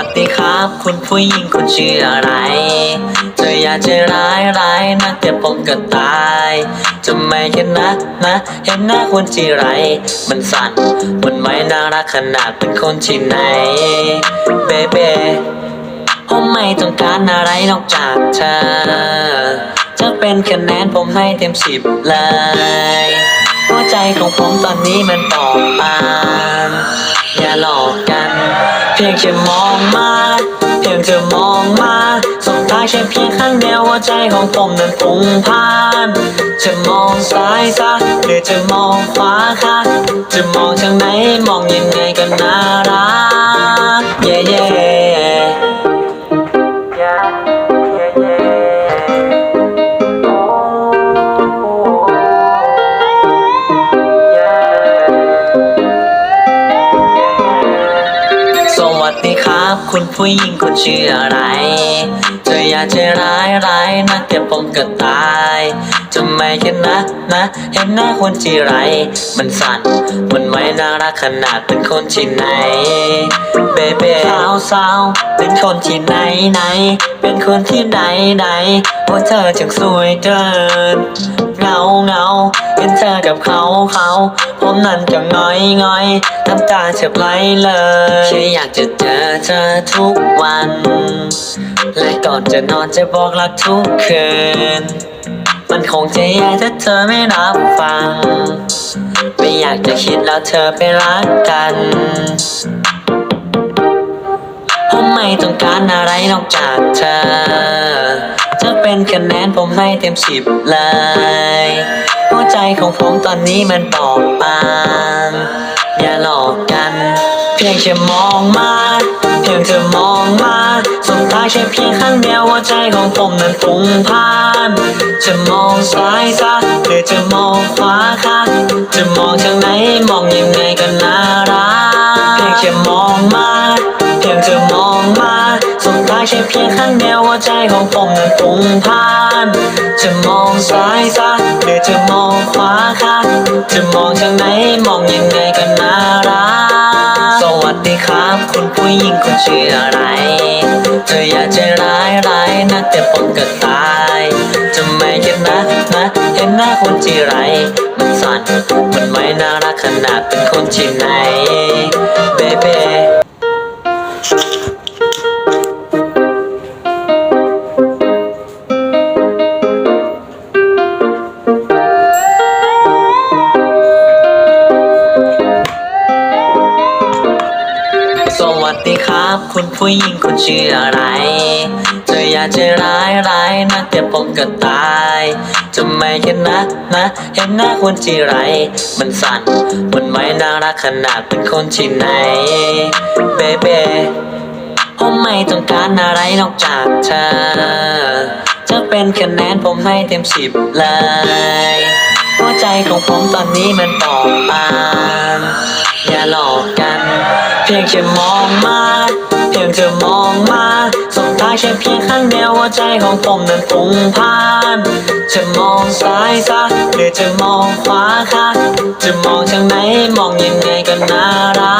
วัสดีครับ คุณผู้หญิงคุณชื่ออะไรเธอยากจะร้ายร้ายนักแต่ผมก็ตายจะไม่แค่นะนะ เห็นหน้าคุณทีไร มันสั่น มันไม่น่ารักขนาดเป็นคนที่ไหน เบเบ้ผมไม่ต้องการอะไรนอกจากเธอ จะเป็นคะแนนผมให้เต็มสิบเลยหัวใจของผมตอนนี้มันปอบปานอย่าหลอก แค่มองมา เพียงเธอมองมาส่งท้ายแค่เพียงข้างเดียวหัวใจของผมนั้นพุ่งพ่านจะมองซ้ายซะหรือจะมองขวาคะจะมองทางไหนมองยังไงก็น่ารักเย่ ครับคุณผู้หญิงคุณชื่ออะไรเธออยากจะร้ายร้ายนักแต่ผมก็ตายจะไม่แค่นะนะ เห็นหน้าคนที่ไร มันสั่น มันไม่น่ารักขนาดเป็นคนที่ไหน เบเบ้สาวสาวเป็นคนที่ไหนไหน เป็นคนที่ไหนไหนว่าเธอจังสวยเกิน เงาเงาเห็นเธอกับเขาเขาผมนั้นก็ง้อยง้อยน้ำตาจะไหลเลยแค่อยากจะเจอเธอทุกวัน และก่อนจะนอนจะบอกรักทุกคืน มันคงจะแย่ถ้าเธอไม่รับฟัง ไม่อยากจะคิดแล้วเธอไปรักกัน ไม่ต้องการอะไรนอกจากเธอจะเป็นคะแนนผมให้เต็มสิบเลยหัวใจของผมตอนนี้มันบอบบางอย่าหลอกกัน เพียงแค่มองมาเพียงเธอมองมาสุดท้ายแค่เพียงข้งเดียวหัวใจของผมนั้นพุ่งพ่านจะมองซ้ายซะหรือจะมองขวาคะจะมองทางไหนมองยังไงก็น่ารักเพียงแค่มองมา พียงเธอมองมาสุดท้ายแค่เพียงข้างเดียวหัวใจของผมนั้นพุ่งพ่านจะมองซ้ายซะหรือจะมองขวาคะจะมองทางไหนมองยังไงก็น่ารักสวัสดีครับคุณผู้หญิงคุณชื่ออะไร เธออยากจร้ายร้ายนักแต่ผมก็ตายจะไม่แค่นะนะเห็นหน้าคนที่ไรมันสั่นมันไม่น่ารักขนาดเป็นคนที่ไหนเบเบ้ ดีครับคุณผู้หญิงคุณชื่ออะไรเธอยากจะร้ายร้ายนักแต่ผมก็ตายจะไม่แค่นะนะ เห็นหน้าคนที่ไร มันสั่นมันไม่น่ารักขนาดเป็นคนที่ไหนเบเบ้ผมไม่ต้องการอะไรนอกจากเธอ จะเป็นคะแนนผมให้เต็มสิบเลยหัวใจของผมตอนนี้มันบอบบางอย่าหลอกกัน พียงแค่มองมา เพียงเธอมองมาสุดท้ายแค่เพียงข้างเดียวหัวใจของผมนั้นพุ่งพ่านจะมองซ้ายซะหรือจะมองขวาคะจะมองทางไหนมองยังไงก็น่ารัก